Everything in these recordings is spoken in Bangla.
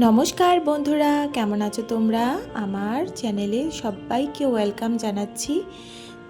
নমস্কার বন্ধুরা, কেমন আছো তোমরা? আমার চ্যানেলে সবাইকে ওয়েলকাম জানাচ্ছি।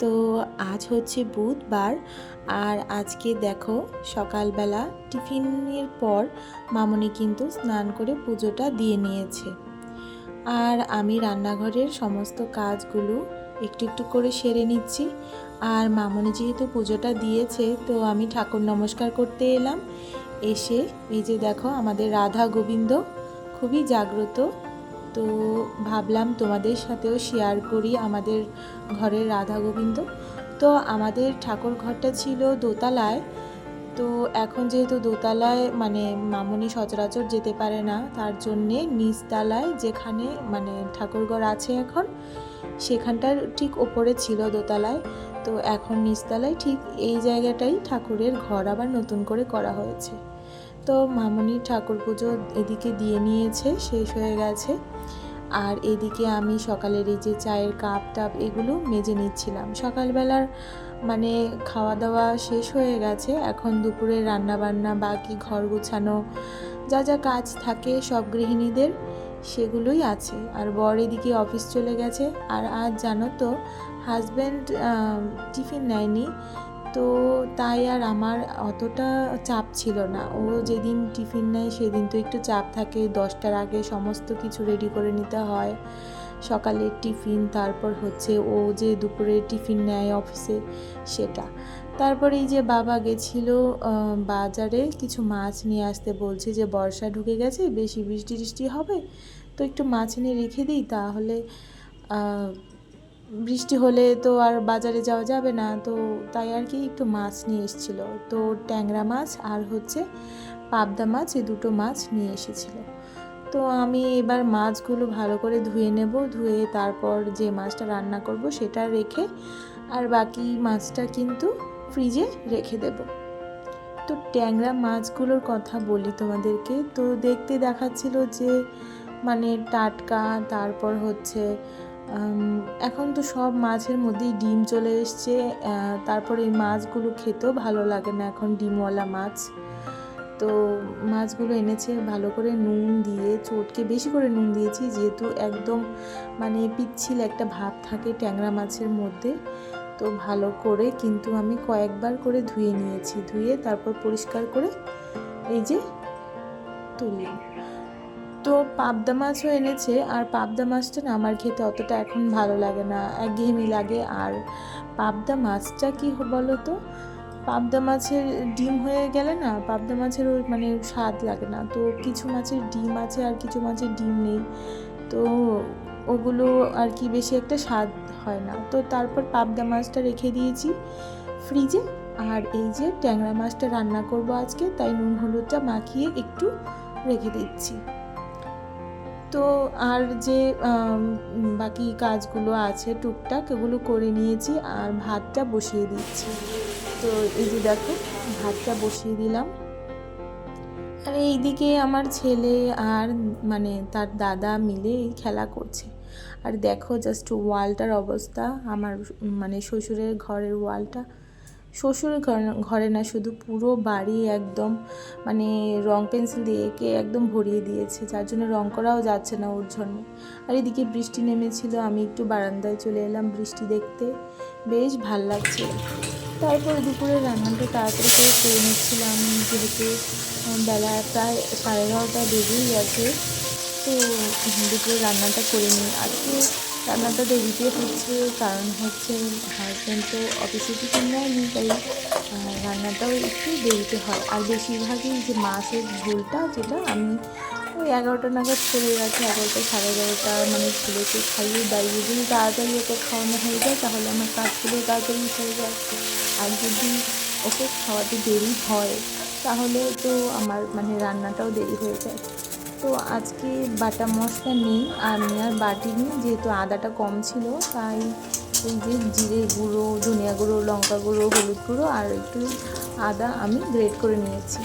তো আজ হচ্ছে বুধবার, আর আজকে দেখো সকালবেলা টিফিনের পর মামনি কিন্তু স্নান করে পুজোটা দিয়ে নিয়েছে। আর আমি রান্নাঘরের সমস্ত কাজগুলো একটু একটু করে সেরে নিচ্ছি। আর মামনি যেহেতু পুজোটা দিয়েছে, তো আমি ঠাকুর নমস্কার করতে এলাম। এসে এই যে দেখো আমাদের রাধা গোবিন্দ খুবই জাগ্রত। তো ভাবলাম তোমাদের সাথেও শেয়ার করি আমাদের ঘরের রাধা গোবিন্দ। তো আমাদের ঠাকুর ঘরটা ছিল দোতলায়। তো এখন যেহেতু দোতলায় মানে মামনি সচরাচর যেতে পারে না, তার জন্যে নিচতলায় যেখানে মানে ঠাকুরঘর আছে এখন, সেখানটার ঠিক ওপরে ছিল দোতলায়। তো এখন নিচতলায় ঠিক এই জায়গাটাই ঠাকুরের ঘর আবার নতুন করে করা হয়েছে। তো মামনি ঠাকুর পুজো এদিকে দিয়ে নিয়েছে, শেষ হয়ে গেছে। আর এদিকে আমি সকালের এই যে চায়ের কাপ টাপ এগুলো মেজে নিচ্ছিলাম। সকালবেলার মানে খাওয়া দাওয়া শেষ হয়ে গেছে, এখন দুপুরে রান্না বান্না বাকি ঘর গুছানো, যা যা কাজ থাকে সব গৃহিণীদের সেগুলোই আছে। আর বর এদিকে অফিস চলে গেছে। আর আজ জানো তো হাজব্যান্ড টিফিন নেয়নি। তো তাই আর আমার অতটা চাপ ছিল না। ও যেদিন টিফিন নেয় সেদিন তো একটু চাপ থাকে। দশটার আগে সমস্ত কিছু রেডি করে নিতে হয়। সকালের টিফিন, তারপর হচ্ছে ও যে দুপুরে টিফিন নেয় অফিসে সেটা। তারপরে এই যে বাবা গেছিল বাজারে কিছু মাছ নিয়ে আসতে বলছে যে, বর্ষা ঢুকে গেছে, বেশি বৃষ্টি টিষ্টি হবে? তো একটু মাছ এনে রেখে দিই তাহলে বৃষ্টি হলে তো আর বাজারে যাওয়া যাবে না, তো তাই আর কি একটু মাছ নিয়ে এসেছিল। তো ট্যাংরা মাছ আর হচ্ছে পাবদা মাছ, এই দুটো মাছ নিয়ে এসেছিল। তো আমি এবার মাছগুলো ভালো করে ধুয়ে নেব, ধুয়ে তারপর যে মাছটা রান্না করব সেটা রেখে আর বাকি মাছটা কিন্তু ফ্রিজে রেখে দেব। তো ট্যাংরা মাছগুলোর কথা বলি তোমাদেরকে, তো দেখতে দেখাচ্ছিল যে মানে টাটকা, তারপর হচ্ছে এখন তো সব মাছের মধ্যেই ডিম চলে এসছে। তারপরে এই মাছগুলো খেতেও ভালো লাগে না এখন ডিমওয়ালা মাছ। তো মাছগুলো এনেছে, ভালো করে নুন দিয়ে, চটকে বেশি করে নুন দিয়েছি, যেহেতু একদম মানে পিচ্ছিল একটা ভাব থাকে ট্যাংরা মাছের মধ্যে। তো ভালো করে কিন্তু আমি কয়েকবার করে ধুয়ে নিয়েছি, ধুয়ে তারপর পরিষ্কার করে এই যে তুললাম তো পাবদা মাছও এনেছে আর পাবদা মাছটা না আমার খেতে অতটা এখন ভালো লাগে না, একঘেয়েমি লাগে। আর পাবদা মাছটা কি বলো তো? পাবদা মাছের ডিম হয়ে গেলে না পাবদা মাছের ওই মানে স্বাদ লাগে না। তো কিছু মাছের ডিম আছে আর কিছু মাছের ডিম নেই। তো ওগুলো আর কি বেশি একটা স্বাদ হয় না। তো তারপর পাবদা মাছটা রেখে দিয়েছি ফ্রিজে। আর এই যে ট্যাংরা মাছটা রান্না করব আজকে, তাই নুন হলুদটা মাখিয়ে একটু রেখে দিচ্ছি। তো আর যে বাকি কাজগুলো আছে টুকটাক, এগুলো করে নিয়েছি আর ভাতটা বসিয়ে দিচ্ছি। তো এই যে দেখো, ভাতটা বসিয়ে দিলাম। আর এইদিকে আমার ছেলে আর মানে তার দাদা মিলে খেলা করছে। আর দেখো জাস্ট ওয়ালটার অবস্থা, আমার মানে শ্বশুরের ঘরের ওয়ালটা। শ্বশুরের ঘরে না, শুধু পুরো বাড়ি একদম মানে রং পেন্সিল দিয়ে এঁকে একদম ভরিয়ে দিয়েছে। যার জন্য রং করাও যাচ্ছে না ওর জন্য আর এদিকে বৃষ্টি নেমেছিল, আমি একটু বারান্দায় চলে এলাম বৃষ্টি দেখতে। বেশ ভালো লাগছে। তারপরে দুপুরে রান্নাটা তাড়াতাড়ি করে করে নিচ্ছিলাম। যেহেতু বেলা প্রায় সাড়ে এগারোটা বেজেই গেছে, তো দুপুরে রান্নাটা করে নিই। আজকে রান্নাটা দেরিতে হচ্ছে, কারণ হচ্ছে হাজব্যান্ড তো অফিসে টিফিন নেয়নি তাই রান্নাটাও একটু দেরিতে হয়। আর বেশিরভাগই যে মাছের ঝোলটা, যেটা আমি ওই এগারোটা নাগাদ চলে গেছে এগারোটা সাড়ে এগারোটা মানে ছেলেকে খাইয়ে দাঁড়িয়ে যদি তাড়াতাড়ি ওকে খাওয়ানো হয়ে যায়, তাহলে আমার কাজগুলো তাড়াতাড়ি হয়ে যায়। আর যদি ওকে খাওয়াতে দেরি হয়, তাহলে তো আমার মানে রান্নাটাও দেরি হয়ে যায়। তো আজকে বাটা মশলা নেই আমি আর বাটি নিই, যেহেতু আদাটা কম ছিল, তাই এই যে জিরে গুঁড়ো, ধনিয়া গুঁড়ো, লঙ্কা গুঁড়ো, হলুদ গুঁড়ো আর একটু আদা আমি গ্রেড করে নিয়েছি।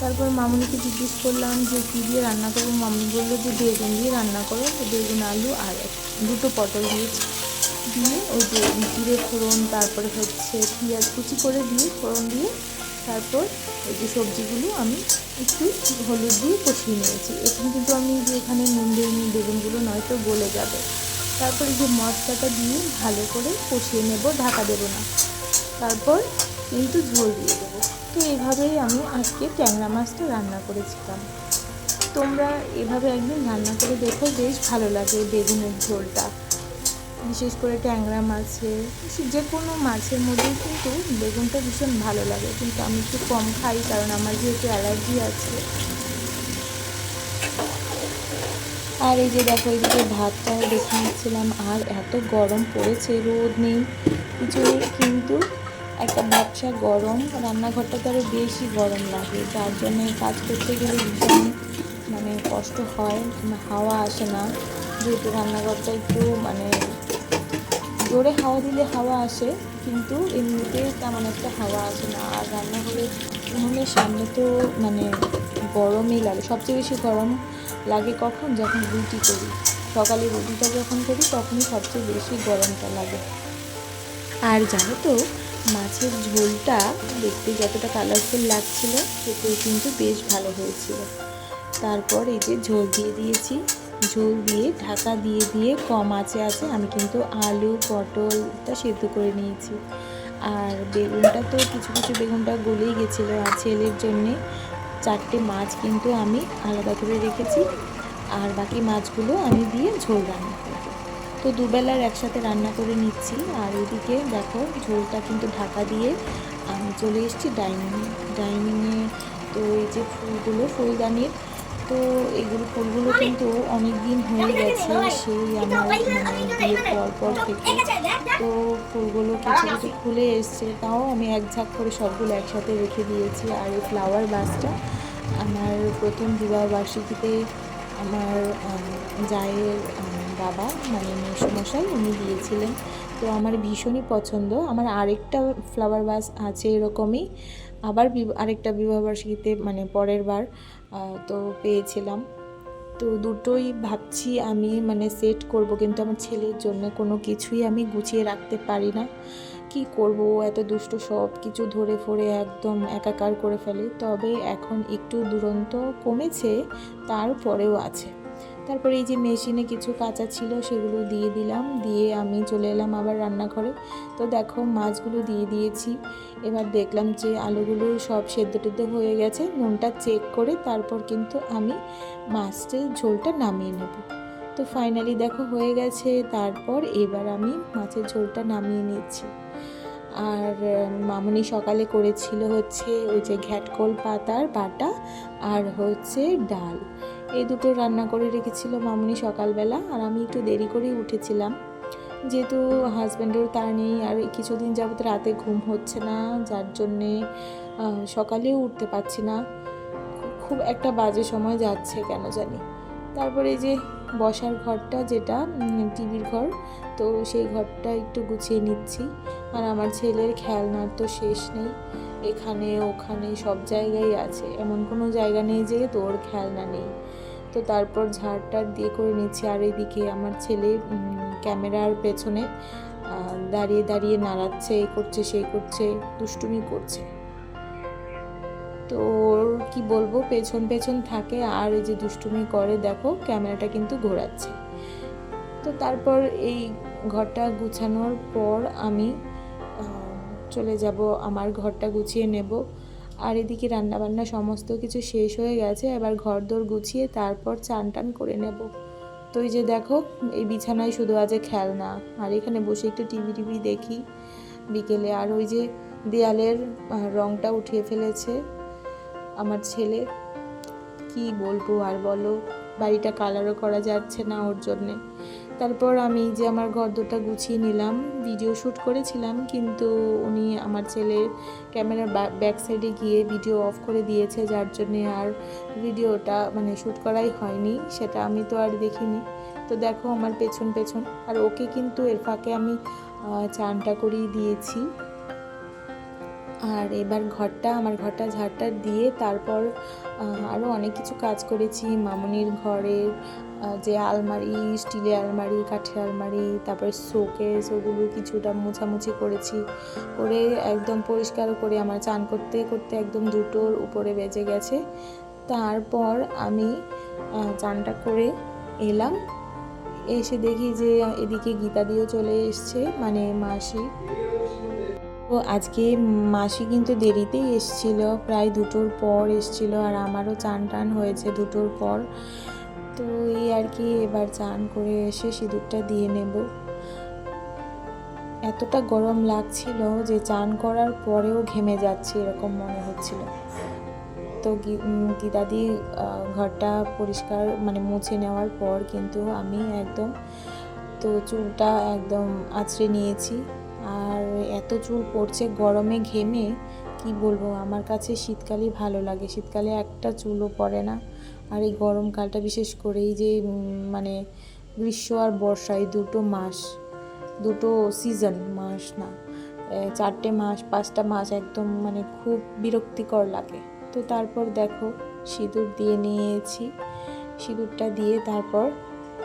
তারপর মামুনিকে জিজ্ঞেস করলাম যে কী দিয়ে রান্না করব, মামুনি বলল যে বেগুন দিয়ে রান্না করো, বেগুন, আলু আর দুটো পটল দিয়েছি। দিয়ে ওই যে জিরে ফোড়ন, তারপরে হচ্ছে পেঁয়াজ কুচি করে দিয়ে ফোড়ন দিয়ে তারপর এই যে সবজিগুলো আমি একটু হলুদ দিয়ে কষিয়ে নিয়েছি। এখানে কিন্তু আমি যে এখানে নুন দিইনি বেগুনগুলো নয়তো গলে যাবে। তারপরে যে মশলাটা দিয়ে ভালো করে কষিয়ে নেব, ঢাকা দেবো না। তারপর কিন্তু ঝোল দিয়ে দেবো। তো এভাবেই আমি আজকে ট্যাংরা মাছটা রান্না করেছিলাম। তোমরা এভাবে একদিন রান্না করে দেখো, বেশ ভালো লাগে বেগুনের ঝোলটা। বিশেষ করে ট্যাংরা মাছে, যে কোনো মাছের মধ্যেই কিন্তু বেগুনটা ভীষণ ভালো লাগে, কিন্তু আমি একটু কম খাই কারণ আমার যেহেতু অ্যালার্জি আছে। আর এই যে দেখো এদিকে ভাতটাও দেখে নিচ্ছিলাম, আর এত গরম পড়েছে, রোদ নেই কিছু কিন্তু একটা ব্যবসা গরম, রান্নাঘরটা তো আরও বেশি গরম লাগে, যার জন্য কাজ করতে গেলে ভীষণ মানে কষ্ট হয়, হাওয়া আসে না, যেহেতু রান্নাঘরটা একটু মানে জোরে হাওয়া দিলে হাওয়া আসে, কিন্তু এমনিতে তেমন একটা হাওয়া আসে না। আর রান্নাঘরে উনুনের সামনে তো মানে গরমই লাগে। সবচেয়ে বেশি গরম লাগে কখন? যখন রুটি করি। সকালে রুটিটা যখন করি, তখনই সবচেয়ে বেশি গরমটা লাগে। আর জানো তো, মাছের ঝোলটা দেখতে যতটা কালারফুল লাগছিল, খেতেও কিন্তু বেশ ভালো হয়েছিল। তারপর এই যে ঝোল দিয়ে দিয়েছি। ঝোল দিয়ে, ঢাকা দিয়ে দিয়ে কম আছে আছে আমি কিন্তু আলু, পটলটা সেদ্ধ করে নিয়েছি। আর বেগুনটা তো কিছু কিছু বেগুনটা গলেই গেছিল। আর ছেলের জন্যে চারটে মাছ কিন্তু আমি আলাদা করে রেখেছি। আর বাকি মাছগুলো আমি দিয়ে ঝোল রান্না করব। তো দুবেলার একসাথে রান্না করে নিচ্ছি। আর এদিকে দেখো ঝোলটা কিন্তু ঢাকা দিয়ে আমি চলে এসেছি ডাইনিং, ডাইনিংয়ে। তো এই যে ফুলগুলো, ফুলদানির তো এগুলো ফুলগুলো কিন্তু অনেক দিন হয়ে গেছে সেই আমার মানে পর থেকে তো ফুলগুলো কিছু কিছু খুলে এসছে। তাও আমি এক ঝাঁক করে সবগুলো একসাথে রেখে দিয়েছি। আর এই ফ্লাওয়ার বাসটা আমার প্রথম বিবাহ বার্ষিকীতে আমার জায়ের বাবা মানে মেসমশাই উনি দিয়েছিলেন। তো আমার ভীষণই পছন্দ। আমার আরেকটা ফ্লাওয়ার বাস আছে এরকমই। আবার আরেকটা বিবাহবার্ষিকীতে মানে পরের বার তো পেয়েছিলাম। তো দুটোই ভাবছি আমি মানে সেট করব, কিন্তু আমার ছেলের জন্য কোনো কিছুই আমি গুছিয়ে রাখতে পারি না। কি করব? এত দুষ্ট সব কিছু ধরে ফরে একদম একাকার করে ফেলে। তবে এখন একটু দুরন্ত কমেছে, তারপরেও আছে। তারপরে এই যে মেশিনে কিছু কাঁচা ছিল সেগুলো দিয়ে দিলাম, দিয়ে আমি চলে এলাম আবার রান্নাঘরে। তো দেখো মাছগুলো দিয়ে দিয়েছি। এবার দেখলাম যে আলুগুলো সব সেদ্ধ টেদ্ধ হয়ে গেছে। নুনটা চেক করে তারপর কিন্তু আমি মাছের ঝোলটা নামিয়ে নেব। তো ফাইনালি দেখো হয়ে গেছে। তারপর এবার আমি মাছের ঝোলটা নামিয়ে নিচ্ছি। আর মামনি সকালে করেছিল হচ্ছে ওই যে ঘ্যাটকোল পাতার বাটা আর হচ্ছে ডাল। এই দুটো রান্না করে রেখেছিল মামুনি সকালবেলা আর আমি একটু দেরি করেই উঠেছিলাম। যেহেতু হাজব্যান্ডেরও তার নেই আর কিছুদিন যাবত রাতে ঘুম হচ্ছে না, যার জন্যে সকালেও উঠতে পারছি না। খুব একটা বাজে সময় যাচ্ছে কেন জানি। তারপরে যে বসার ঘরটা যেটা টিভির ঘর, তো সেই ঘরটা একটু গুছিয়ে নিচ্ছি। আর আমার ছেলের খেলনার তো শেষ নেই। এখানে, ওখানে সব জায়গায় আছে। এমন কোনো জায়গা নেই যে তোর খেলনা নেই। তো তারপর ঝাড়টার দিয়ে করে নিচ্ছি। আর এদিকে আমার ছেলে ক্যামেরার পেছনে দাঁড়িয়ে দাঁড়িয়ে নাড়াচ্ছে এই করছে সেই করছে, দুষ্টুমি করছে। তো ওর কী বলব, পেছন পেছন থাকে। আর এই যে দুষ্টুমি করে, দেখো, ক্যামেরাটা কিন্তু ঘোরাচ্ছে। তো তারপর এই ঘরটা গুছানোর পর আমি চলে যাব, আমার ঘরটা গুছিয়ে নেব। আর এদিকে রান্নাবান্না সমস্ত কিছু শেষ হয়ে গেছে, এবার ঘর দোর গুছিয়ে তারপর চান টান করে নেব। তো এই যে দেখো, এই বিছানায় শুধু আছে খেলনা, আর এখানে বসে একটু টিভি টিভি দেখি বিকেলে। আর ওই যে দেয়ালের রংটা উঠিয়ে ফেলেছে আমার ছেলে। কি বলব আর বলো, বাড়িটা কালারও করা যাচ্ছে না ওর জন্যে। তারপর আমি যে আমার ঘর দুটা গুছিয়ে নিলাম ভিডিও শ্যুট করেছিলাম, কিন্তু উনি আমার ছেলে ক্যামেরার ব্যাক সাইডে গিয়ে ভিডিও অফ করে দিয়েছে, যার জন্যে আর ভিডিওটা মানে শ্যুট করাই হয়নি, সেটা আমি তো আর দেখিনি। তো দেখো আমার পেছন পেছন, আর ওকে কিন্তু এর ফাঁকে আমি চানটা করিয়ে দিয়েছি। আর এবার ঘরটা, আমার ঘরটা ঝাড়টা দিয়ে তারপর আরও অনেক কিছু কাজ করেছি, মামনির ঘরের যে আলমারি, স্টিলের আলমারি, কাঠের আলমারি, তারপরে শোকেস, ওগুলো কিছুটা মোছামুছি করেছি। করে একদম পরিষ্কার করে আমার চান করতে করতে একদম দুটোর উপরে বেজে গেছে। তারপর আমি চানটা করে এলাম। এসে দেখি যে এদিকে গীতা দিয়েও চলে এসছে মানে মাসি। তো আজকে মাসি কিন্তু দেরিতেই এসছিল, প্রায় দুটোর পর এসছিল আর আমারও চান টান হয়েছে দুটোর পর। তো এই আর কি এবার চান করে এসে সিঁদুরটা দিয়ে নেব। এতটা গরম লাগছিল যে চান করার পরেও ঘেমে যাচ্ছে এরকম মনে হচ্ছিল। তো গীতাদি ঘরটা পরিষ্কার মানে মুছে নেওয়ার পর কিন্তু আমি একদম, তো চুলটা একদম আঁচড়ে নিয়েছি। আর এত চুল পড়ছে গরমে ঘেমে কি বলব? আমার কাছে শীতকালই ভালো লাগে। শীতকালে একটা চুলও পড়ে না। আর এই গরমকালটা বিশেষ করে এই যে মানে গ্রীষ্ম আর বর্ষা, এই দুটো মাস, দুটো সিজন মাস না চারটে মাস, পাঁচটা মাস একদম মানে খুব বিরক্তিকর লাগে। তো তারপর দেখো, সিঁদুর দিয়ে নিয়েছি। সিঁদুরটা দিয়ে তারপর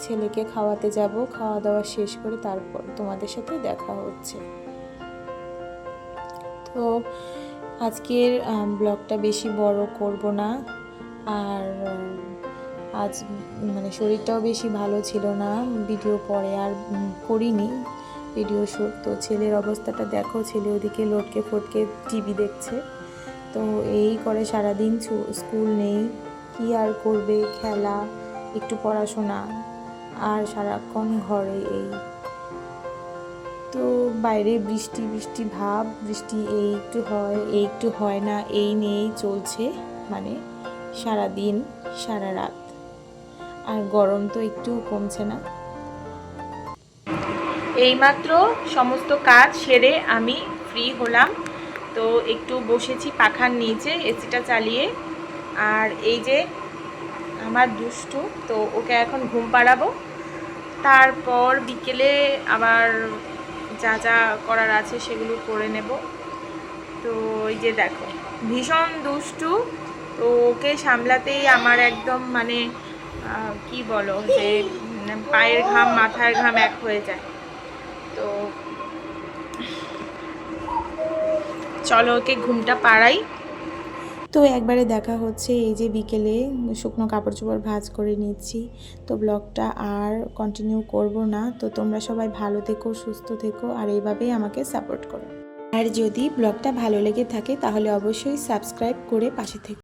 ছেলেকে খাওয়াতে যাব। খাওয়া দাওয়া শেষ করে তারপর তোমাদের সাথে দেখা হচ্ছে। তো আজকের ব্লগটা বেশি বড় করব না। আর আজ মানে শরীরটাও বেশি ভালো ছিল না। ভিডিও পরে আর করিনি। ভিডিও শ্যুট তো ছেলের অবস্থাটা দেখো, ছেলে ওদিকে লটকে ফটকে টিভি দেখছে। তো এই করে সারাদিন স্কুল নেই। কি আর করবে? খেলা, একটু পড়াশোনা। আর সারাক্ষণ ঘরে এই। তো বাইরে বৃষ্টি বৃষ্টি ভাব, বৃষ্টি এই একটু হয় এই একটু হয় না, এই নিয়েই চলছে মানে সারা দিন সারা রাত। আর গরম তো একটু কমছে না। এইমাত্র সমস্ত কাজ সেরে আমি ফ্রি হলাম। তো একটু বসেছি পাখার নিচে, এসিটা চালিয়ে। আর এই যে আমার দুষ্টু, তো ওকে এখন ঘুম পাড়াবো। তারপর বিকেলে আবার যা যা করার আছে সেগুলো করে নেব। তো এই যে দেখো, ভীষণ দুষ্টু। তো ওকে সামলাতেই আমার একদম মানে কি বলো যে পায়ের ঘাম মাথার ঘাম এক হয়ে যায়। তো চলো ওকে ঘুমটা পাড়াই। তো একবারে দেখা হচ্ছে এই যে বিকেলে শুকনো কাপড় চোপড় ভাজ করে নিচ্ছি। তো ব্লগটা আর কন্টিনিউ করব না। তো তোমরা সবাই ভালো থেকো, সুস্থ থেকো, আর এইভাবেই আমাকে সাপোর্ট করো। আর যদি ব্লগটা ভালো লেগে থাকে তাহলে অবশ্যই সাবস্ক্রাইব করে পাশে থেকো।